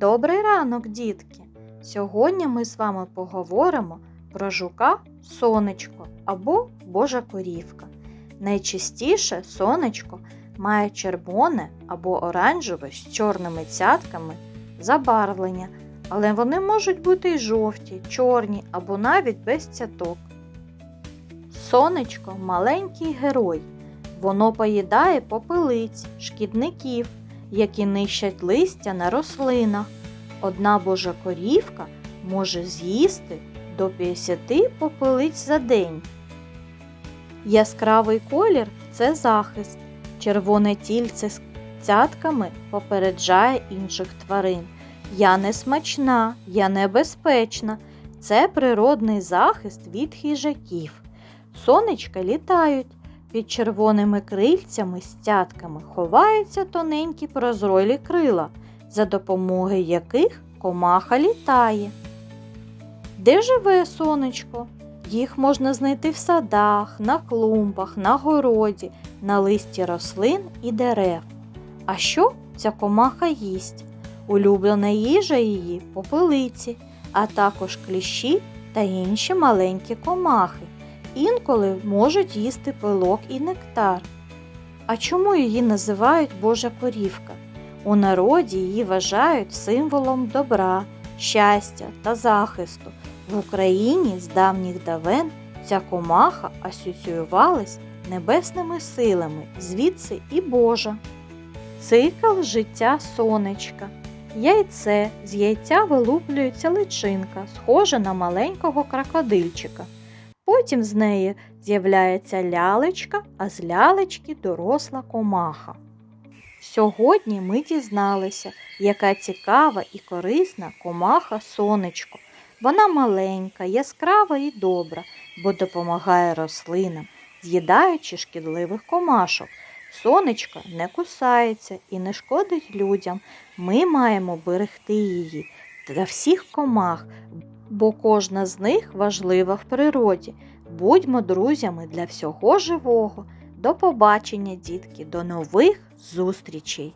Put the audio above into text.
Добрий ранок, дітки! Сьогодні ми з вами поговоримо про жука сонечко або Божа корівка. Найчастіше сонечко має червоне або оранжеве з чорними цятками забарвлення, але вони можуть бути й жовті, чорні або навіть без цяток. Сонечко маленький герой. Воно поїдає попелиць, шкідників, які нищать листя на рослинах. Одна божа корівка може з'їсти до 50 попелиць за день. Яскравий колір це захист. Червоне тільце з цятками попереджає інших тварин. Я не смачна, я небезпечна. Це природний захист від хижаків. Сонечка літають. Під червоними крильцями з цятками ховаються тоненькі прозролі крила, за допомогою яких комаха літає. Де живе сонечко? Їх можна знайти в садах, на клумбах, на городі, на листі рослин і дерев. А що ця комаха їсть? Улюблена їжа її попелиці, а також кліщі та інші маленькі комахи. Інколи можуть їсти пилок і нектар. А чому її називають Божа корівка? У народі її вважають символом добра, щастя та захисту. В Україні з давніх давен ця комаха асоціювалась небесними силами, звідси і Божа. Цикл життя сонечка. Яйце з яйця вилуплюється личинка, схожа на маленького крокодильчика. Потім з неї з'являється лялечка, а з лялечки доросла комаха. Сьогодні ми дізналися, яка цікава і корисна комаха сонечко. Вона маленька, яскрава і добра, бо допомагає рослинам, з'їдаючи шкідливих комашок. Сонечко не кусається і не шкодить людям. Ми маємо берегти її та всіх комах, бо кожна з них важлива в природі. Будьмо друзями для всього живого. До побачення, дітки, до нових зустрічей!